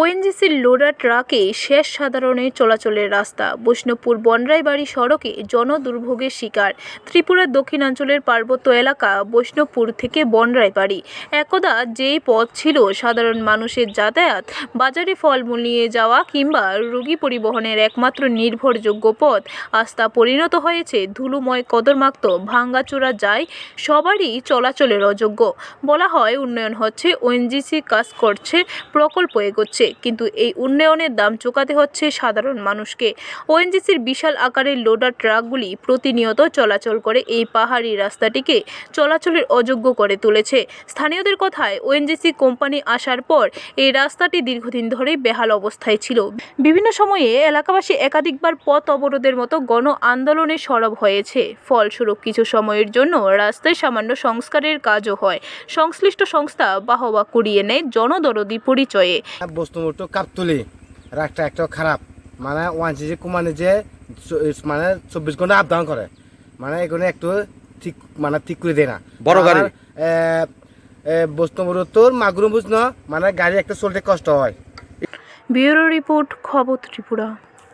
ওএনজিসির loader ট্রাকে শেষ সাধারণে চলাচলের রাস্তা। বৈষ্ণবপুর বনরাইবাড়ি সড়কে জনদুর্ভোগের শিকার। ত্রিপুরার দক্ষিণাঞ্চলের পার্বত্য এলাকা বৈষ্ণবপুর থেকে বনরাইবাড়ি। একদা যেই পথ ছিল সাধারণ মানুষের যাতায়াত, বাজারে ফলমূল নিয়ে যাওয়া কিংবা রোগী পরিবহনের একমাত্র নির্ভরযোগ্য পথ আস্থা পরিণত হয়েছে ধুলোময় কদরমাক্ত ভাঙ্গাচোরা যায় সবারই চলাচলের অযোগ্য। বলা হয় উন্নয়ন হচ্ছে ওএনজিসি কাজ করছে, প্রকল্প এগোচ্ছে। কিন্তু এই উন্নয়নের দাম চোকাতে হচ্ছে সাধারণ মানুষকে। ওএনজিসির বিশাল আকারের লোডার ট্রাকগুলি প্রতিনিয়ত চলাচল করে, এই পাহাড়ি রাস্তাটিকে চলাচলের অযোগ্য করে তুলেছে। স্থানীয়দের কথায়, ওএনজিসি কোম্পানি আসার পর এই রাস্তাটি দীর্ঘদিন ধরেই বেহাল অবস্থায় ছিল। বিভিন্ন সময়ে এলাকাবাসী একাধিকবার পথ অবরোধের মতো গণ আন্দোলনে সরব হয়েছে। ফলস্বরূপ কিছু সময়ের জন্য রাস্তায় সামান্য সংস্কারের কাজও হয়। সংশ্লিষ্ট সংস্থা বাহবা কুড়িয়ে নেয় জনদরদি পরিচয়ে। বস্তুমূর্ত কাপতুলি। রাস্তা একটা খারাপ। মানে ওয়ান সিজি কমানে যে মানে চব্বিশ ঘণ্টা আপ ডাউন করে। মানে এখানে একটু ঠিক মানে ঠিক করে দেয় না। বড় গাড়ি? বস্তুমূর্তর মাগুর বুঝ মানে গাড়ি একটা চলতে কষ্ট হয়। ব্যুরো রিপোর্ট খবর ত্রিপুরা।